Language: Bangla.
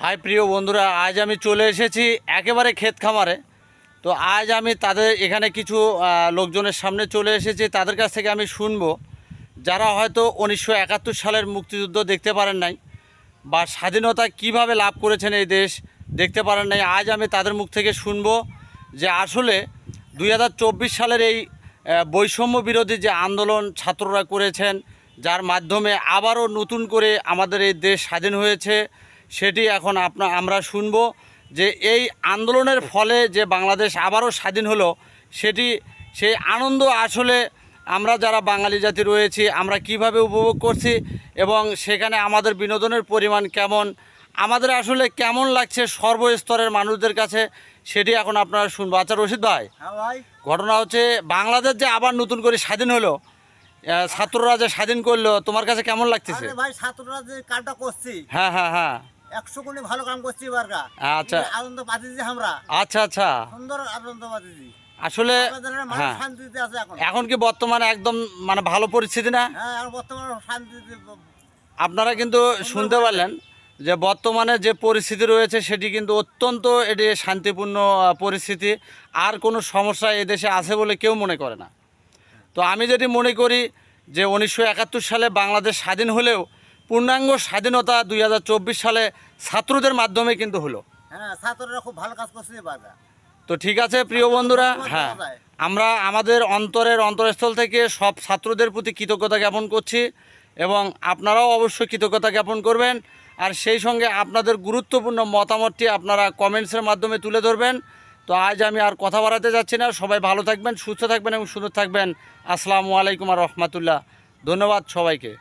হাই, প্রিয় বন্ধুরা, আজ আমি চলে এসেছি একেবারে ক্ষেত খামারে। তো আজ আমি তাদের এখানে কিছু লোকজনের সামনে চলে এসেছি। তাদের কাছ থেকে আমি শুনব। যারা হয়তো উনিশশো একাত্তর সালের মুক্তিযুদ্ধ দেখতে পারেন নাই বা স্বাধীনতা কীভাবে লাভ করেছেন এই দেশ দেখতে পারেন নাই, আজ আমি তাদের মুখ থেকে শুনব যে আসলে দুই হাজার চব্বিশ সালের এই বৈষম্য বিরোধী যে আন্দোলন ছাত্ররা করেছেন, যার মাধ্যমে আবারও নতুন করে আমাদের এই দেশ স্বাধীন হয়েছে। সেটি এখন আপনা আমরা শুনব যে এই আন্দোলনের ফলে যে বাংলাদেশ আবারও স্বাধীন হলো সেটি সেই আনন্দ আসলে আমরা যারা বাঙালি জাতি রয়েছি আমরা কীভাবে উপভোগ করছি এবং সেখানে আমাদের বিনোদনের পরিমাণ কেমন আমাদের আসলে কেমন লাগছে সর্বস্তরের মানুষদের কাছে সেটি এখন আপনারা শুনব। আচ্ছা রশিদ ভাই হ্যাঁ ঘটনা হচ্ছে বাংলাদেশ যে আবার নতুন করে স্বাধীন হলো ছাত্ররা যে স্বাধীন করল তোমার কাছে কেমন লাগতেছে? ভাই ছাত্ররা যে কাজটা করছি। হ্যাঁ হ্যাঁ হ্যাঁ। একশো কোটি ভালো কাম করছি এবার আচ্ছা। আনন্দ পাচ্ছি আমরা। আচ্ছা আচ্ছা। সুন্দর আনন্দ পাচ্ছি আসলে হ্যাঁ। এখন। কি বর্তমানে একদম মানে ভালো পরিস্থিতি না? হ্যাঁ আর বর্তমানে শান্তিতে আপনারা কিন্তু শুনতে পারলেন যে বর্তমানে যে পরিস্থিতি রয়েছে সেটি কিন্তু অত্যন্ত এটি শান্তিপূর্ণ পরিস্থিতি। আর কোনো সমস্যা এদেশে আছে বলে কেউ মনে করে না। তো আমি যেটি মনে করি যে উনিশশো একাত্তর সালে বাংলাদেশ স্বাধীন হলেও পূর্ণাঙ্গ স্বাধীনতা দুই হাজার চব্বিশ সালে ছাত্রদের মাধ্যমে কিন্তু হলো। হ্যাঁ ছাত্ররা খুব ভালো কাজ করছে তো ঠিক আছে প্রিয় বন্ধুরা হ্যাঁ আমরা আমাদের অন্তরের অন্তরস্থল থেকে সব ছাত্রদের প্রতি কৃতজ্ঞতা জ্ঞাপন করছি এবং আপনারাও অবশ্যই কৃতজ্ঞতা জ্ঞাপন করবেন। আর সেই সঙ্গে আপনাদের গুরুত্বপূর্ণ মতামতটি আপনারা কমেন্টসের মাধ্যমে তুলে ধরবেন। তো আজ আমি আর কথা বাড়াতে যাচ্ছি না। সবাই ভালো থাকবেন সুস্থ থাকবেন এবং সুন্দর থাকবেন। আসসালামু আলাইকুম আর রহমতুল্লাহ। ধন্যবাদ সবাইকে।